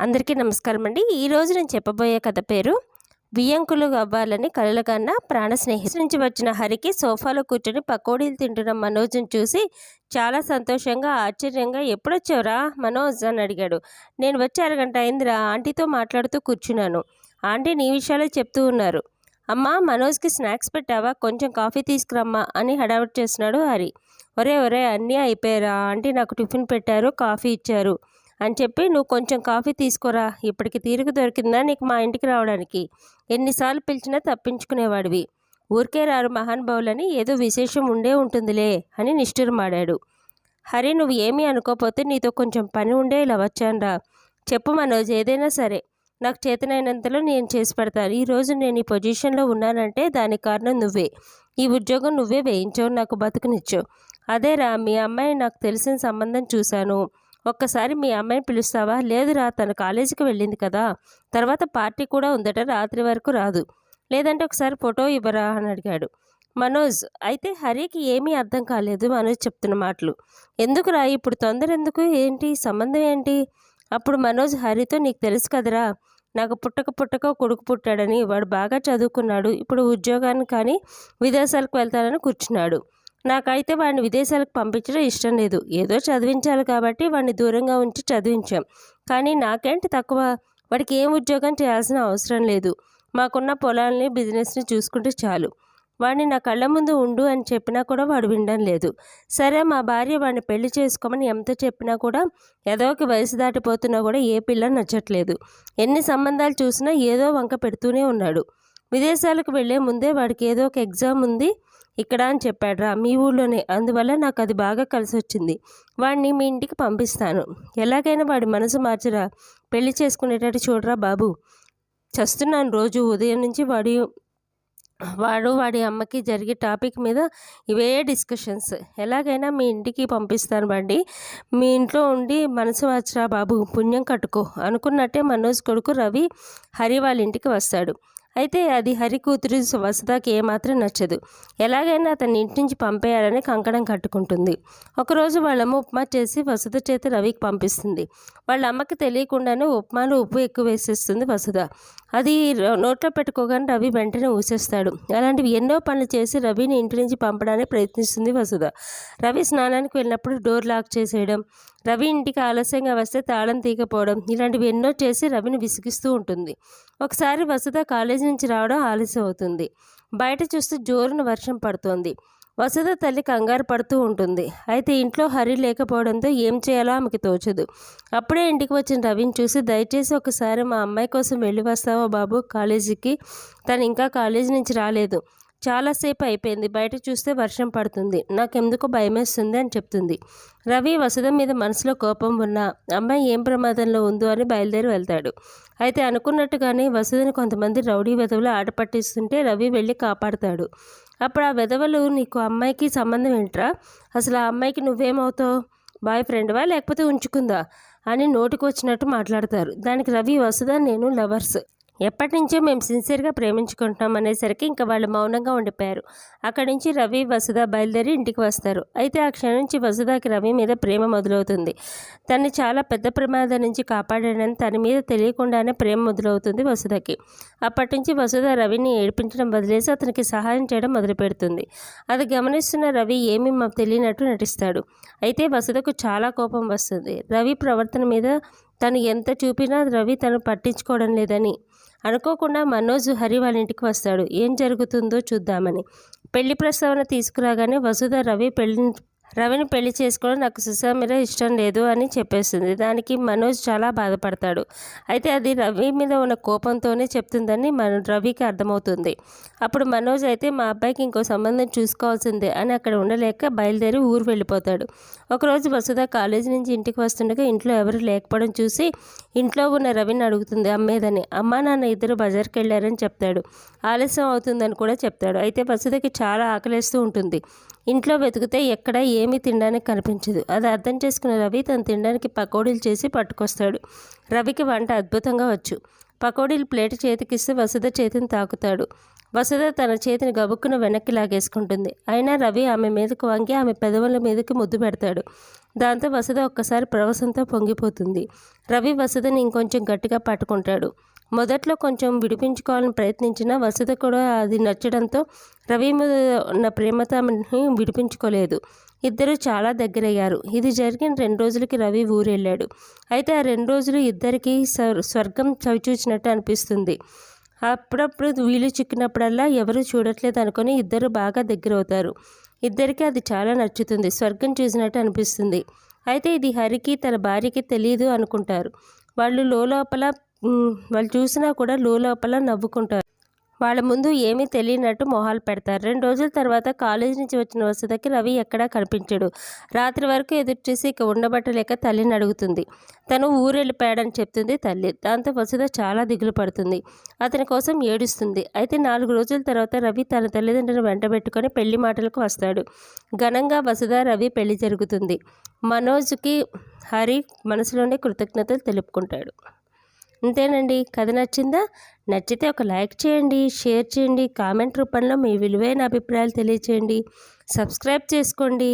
అందరికీ నమస్కారం అండి. ఈరోజు నేను చెప్పబోయే కథ పేరు వియ్యంకులు అవ్వాలని కలలుగన్న ప్రాణ స్నేహితు నుంచి వచ్చిన హరికి సోఫాలో కూర్చొని పకోడీలు తింటున్న మనోజ్ని చూసి చాలా సంతోషంగా ఆశ్చర్యంగా ఎప్పుడొచ్చావురా మనోజ్ అని అడిగాడు. నేను వచ్చి అరగంట అయిందిరా ఆంటీతో మాట్లాడుతూ కూర్చున్నాను. ఆంటీ నీ విషయాలే చెప్తూ ఉన్నారు. అమ్మా మనోజ్కి స్నాక్స్ పెట్టావా? కొంచెం కాఫీ తీసుకురమ్మా అని హడావిడి చేస్తున్నాడు హరి. ఒరే ఒరే అన్నీ అయిపోయారా ఆంటీ నాకు టిఫిన్ పెట్టారు కాఫీ ఇచ్చారు. అని చెప్పి నువ్వు కొంచెం కాఫీ తీసుకోరా ఇప్పటికి తీరిక దొరికిందా నీకు మా ఇంటికి రావడానికి? ఎన్నిసార్లు పిలిచినా తప్పించుకునేవాడివి. ఊరికే రారు మహానుభావులని ఏదో విశేషం ఉండే ఉంటుందిలే అని నిష్ఠురమాడాడు. హరి నువ్వు ఏమీ అనుకోపోతే నీతో కొంచెం పని ఉండే ఇలా వచ్చానురా చెప్పు మనోజ్ ఏదైనా సరే. నాకు చేతనైనంతలో నేను చేసి పెడతాను. ఈరోజు నేను ఈ పొజిషన్లో ఉన్నానంటే దానికి కారణం నువ్వే. ఈ ఉద్యోగం నువ్వే వేయించావు నాకు బతుకునిచ్చావు అదేరా మీ అమ్మాయి నాకు తెలిసిన సంబంధం చూశాను. ఒక్కసారి మీ అమ్మాయిని పిలుస్తావా? లేదురా తను కాలేజీకి వెళ్ళింది కదా. తర్వాత పార్టీ కూడా ఉందట రాత్రి వరకు రాదు. లేదంటే ఒకసారి ఫోటో ఇవ్వరా? అని అడిగాడు. మనోజ్ అయితే హరికి ఏమీ అర్థం కాలేదు మనోజ్ చెప్తున్న మాటలు. ఎందుకురా ఇప్పుడు తొందర ఎందుకు? ఏంటి? సంబంధం ఏంటి? అప్పుడు మనోజ్ హరితో నీకు తెలుసు కదరా నాకు పుట్టక పుట్టక కొడుకు పుట్టాడని వాడు బాగా చదువుకున్నాడు. ఇప్పుడు ఉద్యోగాన్ని కానీ విదేశాలకు వెళ్తానని కూర్చున్నాడు. నాకైతే వాడిని విదేశాలకు పంపించడం ఇష్టం లేదు. ఏదో చదివించాలి కాబట్టి వాడిని దూరంగా ఉంచి చదివించాం. కానీ నాకేంటి తక్కువ? వాడికి ఏం ఉద్యోగం చేయాల్సిన అవసరం లేదు. మాకున్న పొలాలని బిజినెస్ని చూసుకుంటే చాలు. వాడిని నా కళ్ళ ముందు ఉండు అని చెప్పినా కూడా వాడు వినడం లేదు. సరే మా భార్య వాడిని పెళ్ళి చేసుకోమని ఎంత చెప్పినా కూడా ఎదోకి వయసు దాటిపోతున్నా కూడా ఏ పిల్ల నచ్చట్లేదు. ఎన్ని సంబంధాలు చూసినా ఏదో వంక పెడుతూనే ఉన్నాడు. విదేశాలకు వెళ్ళే ముందే వాడికి ఏదో ఒక ఎగ్జామ్ ఉంది. ఇక్కడ అని చెప్పాడురా మీ ఊళ్ళోనే. అందువల్ల నాకు అది బాగా కలిసి వచ్చింది వాడిని మీ ఇంటికి పంపిస్తాను. ఎలాగైనా వాడి మనసు మార్చరా. పెళ్ళి చేసుకునేటట్టు చూడరా బాబు. చస్తున్నాను రోజు ఉదయం నుంచి వాడి వాడు వాడి అమ్మకి జరిగే టాపిక్ మీద ఇవే డిస్కషన్స్. ఎలాగైనా మీ ఇంటికి పంపిస్తాను బండి మీ ఇంట్లో ఉండి మనసు వచ్చరా బాబు. పుణ్యం కట్టుకో. అనుకున్నట్టే మనోజ్ కొడుకు రవి హరి వాళ్ళ ఇంటికి వస్తాడు. అయితే అది హరి కూతురు వసుదాకి ఏమాత్రం నచ్చదు. ఎలాగైనా అతన్ని ఇంటి నుంచి పంపేయాలని కంకణం కట్టుకుంటుంది. ఒకరోజు వాళ్ళమ్మ ఉప్మా చేసి వసుధ చేత రవికి పంపిస్తుంది. వాళ్ళ అమ్మకి తెలియకుండానే ఉప్మాలో ఉప్పు ఎక్కువ వేసేస్తుంది వసుధ. అది నోట్లో పెట్టుకోగానే రవి వెంటనే ఊసేస్తాడు. అలాంటివి ఎన్నో పనులు చేసి రవిని ఇంటి నుంచి పంపడానికి ప్రయత్నిస్తుంది వసుధ. రవి స్నానానికి వెళ్ళినప్పుడు డోర్ లాక్ చేసేయడం రవి ఇంటికి ఆలస్యంగా వస్తే తాళం తీయకపోవడం ఇలాంటివి ఎన్నో చేసి రవిని విసిగిస్తూ ఉంటుంది. ఒకసారి వసుధ కాలేజీ నుంచి రావడం ఆలస్యం అవుతుంది బయట చూస్తే జోరున వర్షం పడుతోంది. వసుధ తల్లి కంగారు పడుతూ ఉంటుంది. అయితే ఇంట్లో హరి లేకపోవడంతో ఏం చేయాలో ఆమెకి తోచదు. అప్పుడే ఇంటికి వచ్చిన రవిని చూసి దయచేసి ఒకసారి మా అమ్మాయి కోసం వెళ్ళి వస్తావా బాబు? కాలేజీకి. తను ఇంకా కాలేజీ నుంచి రాలేదు. చాలాసేపు అయిపోయింది. బయట చూస్తే వర్షం పడుతుంది. నాకెందుకో భయమేస్తుంది అని చెప్తుంది. రవి వసుధ మీద మనసులో కోపం ఉన్న అమ్మాయి ఏం ప్రమాదంలో ఉందో అని బయలుదేరి వెళ్తాడు. అయితే అనుకున్నట్టుగానే వసుధని కొంతమంది రౌడీ వెధవులు ఆట పట్టిస్తుంటే రవి వెళ్ళి కాపాడుతాడు. అప్పుడు ఆ వెధవలు నీకు అమ్మాయికి సంబంధం ఏంట్రా? అసలు ఆ అమ్మాయికి నువ్వేమవుతావు? బాయ్ ఫ్రెండ్వా? లేకపోతే ఉంచుకుందా? అని నోటికి వచ్చినట్టు మాట్లాడతారు. దానికి రవి వసుధ నేను లవర్స్. ఎప్పటి నుంచో మేము సిన్సియర్గా ప్రేమించుకుంటున్నాం అనేసరికి ఇంకా వాళ్ళు మౌనంగా ఉండిపోయారు. అక్కడి నుంచి రవి వసుధ బయలుదేరి ఇంటికి వస్తారు. అయితే ఆ క్షణం నుంచి వసుధకి రవి మీద ప్రేమ మొదలవుతుంది. తన్ని చాలా పెద్ద ప్రమాదం నుంచి కాపాడాడని తన మీద తెలియకుండానే ప్రేమ మొదలవుతుంది వసుధకి. అప్పటి నుంచి వసుధ రవిని ఏడిపించడం వదిలేసి అతనికి సహాయం చేయడం మొదలుపెడుతుంది. అది గమనిస్తున్న రవి ఏమీ మాకు తెలియనట్టు నటిస్తాడు. అయితే వసుధకు చాలా కోపం వస్తుంది. రవి ప్రవర్తన మీద తను ఎంత చూపినా రవి తను పట్టించుకోవడం లేదని అనుకోకుండా మనోజ్ హరి వాళ్ళ ఇంటికి వస్తాడు. ఏం జరుగుతుందో చూద్దామని. పెళ్ళి ప్రస్తావన తీసుకురాగానే వసుధ రవి పెళ్ళి రవిని పెళ్ళి చేసుకోవడం నాకు సుశామిర ఇష్టం లేదు అని చెప్పేస్తుంది. దానికి మనోజ్ చాలా బాధపడతాడు. అయితే అది రవి మీద ఉన్న కోపంతోనే చెప్తుందని మన రవికి అర్థమవుతుంది. అప్పుడు మనోజ్ అయితే మా అబ్బాయికి ఇంకో సంబంధం చూసుకోవాల్సిందే అని అక్కడ ఉండలేక బయలుదేరి ఊరు వెళ్ళిపోతాడు. ఒకరోజు వసుధ కాలేజీ నుంచి ఇంటికి వస్తుండగా ఇంట్లో ఎవరు లేకపోవడం చూసి ఇంట్లో ఉన్న రవిని అడుగుతుంది అమ్మేదని. అమ్మా నాన్న ఇద్దరు బజార్కి వెళ్ళారని చెప్తాడు. ఆలస్యం అవుతుందని కూడా చెప్తాడు. అయితే వసుధకి చాలా ఆకలేస్తూ ఉంటుంది. ఇంట్లో వెతికితే ఎక్కడ ఏమీ తినడానికి కనిపించదు. అది అర్థం చేసుకున్న రవి తను తినడానికి పకోడీలు చేసి పట్టుకొస్తాడు. రవికి వంట అద్భుతంగా వచ్చు. పకోడీలు ప్లేట్ చేతికిస్తే వసుధ చేతిని తాకుతాడు. వసుధ తన చేతిని గబుక్కున వెనక్కి లాగేసుకుంటుంది. అయినా రవి ఆమె మీదకు వంగి ఆమె పెదవుల మీదకి ముద్దు పెడతాడు. దాంతో వసుధ ఒక్కసారి ప్రవసంతో పొంగిపోతుంది. రవి వసుధని ఇంకొంచెం గట్టిగా పట్టుకుంటాడు. మొదట్లో కొంచెం విడిపించుకోవాలని ప్రయత్నించిన వసుధ కూడా అది నచ్చడంతో రవి మీద ఉన్న ప్రేమతో విడిపించుకోలేదు. ఇద్దరు చాలా దగ్గరయ్యారు. ఇది జరిగిన రెండు రోజులకి రవి ఊరెళ్ళాడు. అయితే ఆ రెండు రోజులు ఇద్దరికి స్వర్గం చవిచూచినట్టు అనిపిస్తుంది. అప్పుడప్పుడు వీలు చిక్కినప్పుడల్లా ఎవరు చూడట్లేదు అనుకొని ఇద్దరు బాగా దగ్గరవుతారు. ఇద్దరికీ అది చాలా నచ్చుతుంది. స్వర్గం చూసినట్టు అనిపిస్తుంది. అయితే ఇది హరికి తన భార్యకి తెలియదు అనుకుంటారు. వాళ్ళు లోపల వాళ్ళు చూసినా కూడా లోపల నవ్వుకుంటారు. వాళ్ళ ముందు ఏమీ తెలియనట్టు మొహాలు పెడతారు. రెండు రోజుల తర్వాత కాలేజీ నుంచి వచ్చిన వసతికి రవి ఎక్కడా కనిపించడు. రాత్రి వరకు ఎదురు చూసి ఇక ఉండబట్టలేక తల్లిని అడుగుతుంది. తను ఊరెళ్ళిపోయాడని చెప్తుంది తల్లి. దాంతో వసుధ చాలా దిగులు పడుతుంది. అతని కోసం ఏడుస్తుంది. అయితే నాలుగు రోజుల తర్వాత రవి తన తల్లిదండ్రులను వెంటబెట్టుకొని పెళ్ళి మాటలకు వస్తాడు. ఘనంగా వసుధ రవి పెళ్ళి జరుగుతుంది. మనోజ్కి హరి మనసులోనే కృతజ్ఞతలు తెలుపుకుంటాడు. అంతేనండి కథ నచ్చిందా? నచ్చితే ఒక లైక్ చేయండి షేర్ చేయండి కామెంట్ రూపంలో మీ విలువైన అభిప్రాయాలు తెలియచేయండి. సబ్స్క్రైబ్ చేసుకోండి.